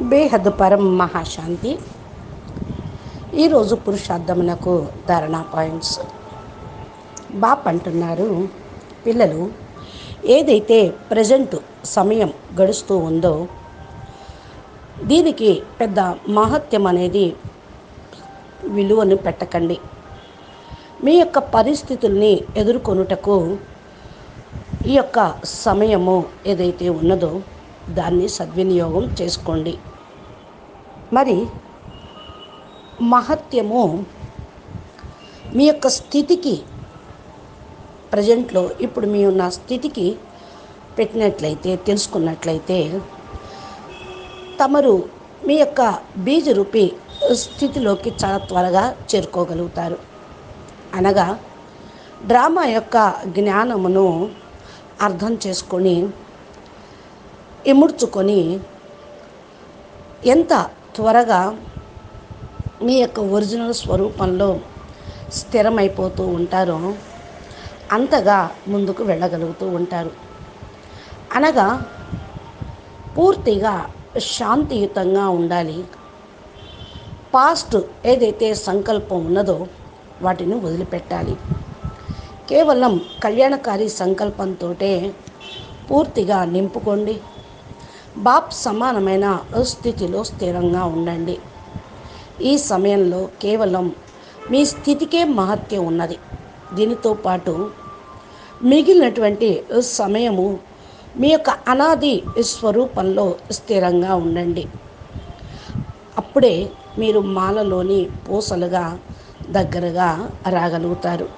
బేహద్ పరం మహాశాంతి. ఈరోజు పురుషార్థమునకు ధారణా పాయింట్స్. బాప్ అంటున్నారు పిల్లలు ఏదైతే ప్రజెంట్ సమయం గడుస్తూ ఉందో దీనికి పెద్ద మహత్యం అనేది విలువను పెట్టకండి. మీ యొక్క పరిస్థితుల్ని ఎదుర్కొనుటకు ఈ యొక్క సమయము ఏదైతే ఉన్నదో దాన్ని సద్వినియోగం చేసుకోండి. మరి మహత్యము మీ యొక్క స్థితికి ప్రజెంట్లో ఇప్పుడు మీ ఉన్న స్థితికి పెట్టినట్లయితే తెలుసుకున్నట్లయితే తమరు మీ యొక్క బీజరూపి స్థితిలోకి చాలా త్వరగా చేరుకోగలుగుతారు. అనగా డ్రామా యొక్క జ్ఞానమును అర్థం చేసుకొని ఇముడ్చుకొని ఎంత త్వరగా మీ యొక్క ఒరిజినల్ స్వరూపంలో స్థిరమైపోతూ ఉంటారో అంతగా ముందుకు వెళ్ళగలుగుతూ ఉంటారు. అనగా పూర్తిగా శాంతియుతంగా ఉండాలి. పాస్ట్ ఏదైతే సంకల్పం ఉన్నదో వాటిని వదిలిపెట్టాలి. కేవలం కళ్యాణకారి సంకల్పంతో పూర్తిగా నింపుకోండి. బాప్ సమానమైన స్థితిలో స్థిరంగా ఉండండి. ఈ సమయంలో కేవలం మీ స్థితికే మహత్యం ఉన్నది. దీనితో పాటు మిగిలినటువంటి సమయము మీ యొక్క అనాది స్వరూపంలో స్థిరంగా ఉండండి. అప్పుడే మీరు మాలలోని పూసలుగా దగ్గరగా రాగలుగుతారు.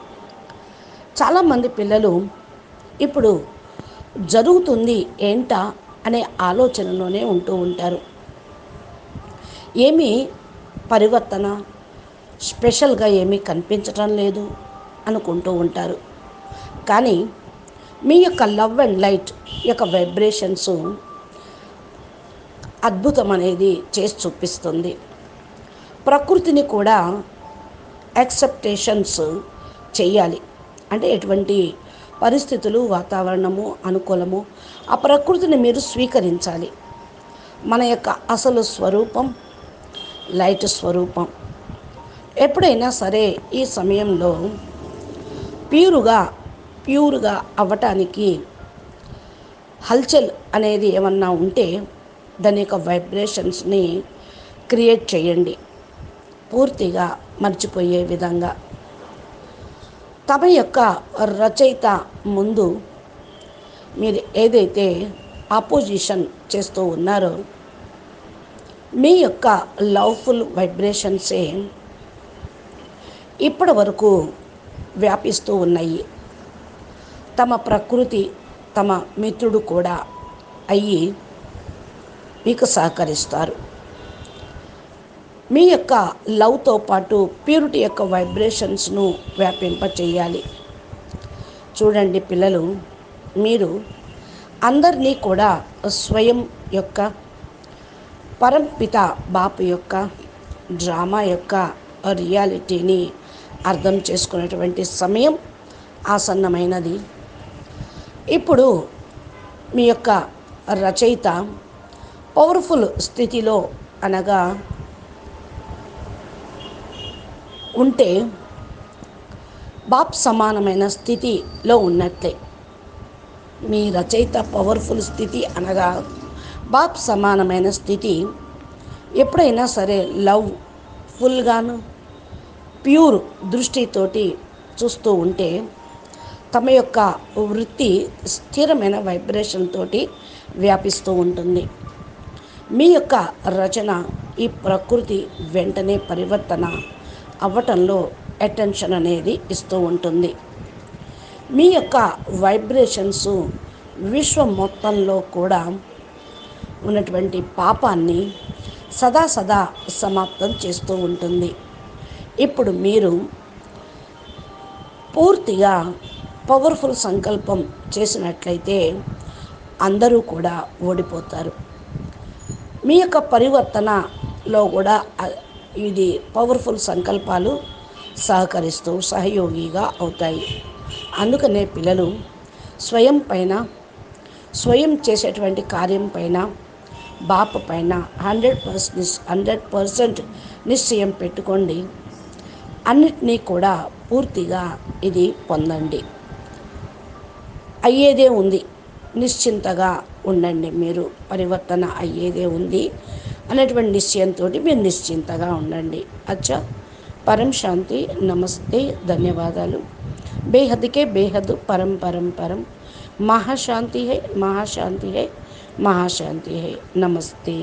చాలామంది పిల్లలు ఇప్పుడు జరుగుతుంది ఏంటా అనే ఆలోచనలోనే ఉంటూ ఉంటారు. ఏమీ పరివర్తన స్పెషల్గా ఏమీ కనిపించటం లేదు అనుకుంటూ ఉంటారు. కానీ మీ యొక్క లవ్ అండ్ లైట్ యొక్క వైబ్రేషన్స్ అద్భుతం అనేది చేసి చూపిస్తుంది. ప్రకృతిని కూడా యాక్సెప్టేషన్స్ చేయాలి అంటే ఎటువంటి పరిస్థితులు వాతావరణము అనుకూలము ఆ ప్రకృతిని మీరు స్వీకరించాలి. మన యొక్క అసలు స్వరూపం లైట్ స్వరూపం. ఎప్పుడైనా సరే ఈ సమయంలో ప్యూరుగా ప్యూర్గా అవ్వటానికి హల్చల్ అనేది ఏమన్నా ఉంటే దాని యొక్క వైబ్రేషన్స్ని క్రియేట్ చేయండి. పూర్తిగా మర్చిపోయే విధంగా. తమ యొక్క రచయిత ముందు మీరు ఏదైతే ఆపోజిషన్ చేస్తూ ఉన్నారో మీ యొక్క లవ్ఫుల్ వైబ్రేషన్సే ఇప్పటి వరకు వ్యాపిస్తూ ఉన్నాయి. తమ ప్రకృతి తమ మిత్రుడు కూడా అయ్యి మీకు సహకరిస్తారు. మీ యొక్క లవ్తో పాటు ప్యూరిటీ యొక్క వైబ్రేషన్స్ను వ్యాపింపచేయాలి. చూడండి పిల్లలు మీరు అందరినీ కూడా స్వయం యొక్క పరంపిత బాపు యొక్క డ్రామా యొక్క రియాలిటీని అర్థం చేసుకునేటువంటి సమయం ఆసన్నమైనది. ఇప్పుడు మీ యొక్క రచయిత పవర్ఫుల్ స్థితిలో అనగా ఉంటే బాప్ సమానమైన స్థితిలో ఉన్నట్లే. మీ రచయిత పవర్ఫుల్ స్థితి అనగా బాప్ సమానమైన స్థితి. ఎప్పుడైనా సరే లవ్ ఫుల్గాను ప్యూర్ దృష్టితోటి చూస్తూ ఉంటే తమ యొక్క వృత్తి స్థిరమైన వైబ్రేషన్ తోటి వ్యాపిస్తూ ఉంటుంది. మీ యొక్క రచన ఈ ప్రకృతి వెంటనే పరివర్తన అవ్వటంలో అటెన్షన్ అనేది ఇస్తూ ఉంటుంది. మీ యొక్క వైబ్రేషన్స్ విశ్వం మొత్తంలో కూడా ఉన్నటువంటి పాపాన్ని సదా సదా సమాప్తం చేస్తూ ఉంటుంది. ఇప్పుడు మీరు పూర్తిగా పవర్ఫుల్ సంకల్పం చేసినట్లయితే అందరూ కూడా ఓడిపోతారు. మీ యొక్క పరివర్తనలో కూడా ఇది పవర్ఫుల్ సంకల్పాలు సహకరిస్తూ సహయోగిగా అవుతాయి. అందుకనే పిల్లలు స్వయం పైన స్వయం చేసేటువంటి కార్యం పైన బాప పైన హండ్రెడ్ పర్సెంట్ హండ్రెడ్ పర్సెంట్ నిశ్చయం పెట్టుకోండి. అన్నిటినీ కూడా పూర్తిగా ఇది పొందండి. అయ్యేదే ఉంది. నిశ్చింతగా ఉండండి మీరు. పరివర్తన అయ్యేదే ఉంది. అనేటువంటి నిశ్చయంతో మీరు నిశ్చింతగా ఉండండి. అచ్చా. పరం శాంతి. నమస్తే. ధన్యవాదాలు. బేహద్కే బేహద్ పరం పరం పరం. మహాశాంతి హై. మహాశాంతి హై. మహాశాంతి హై. నమస్తే.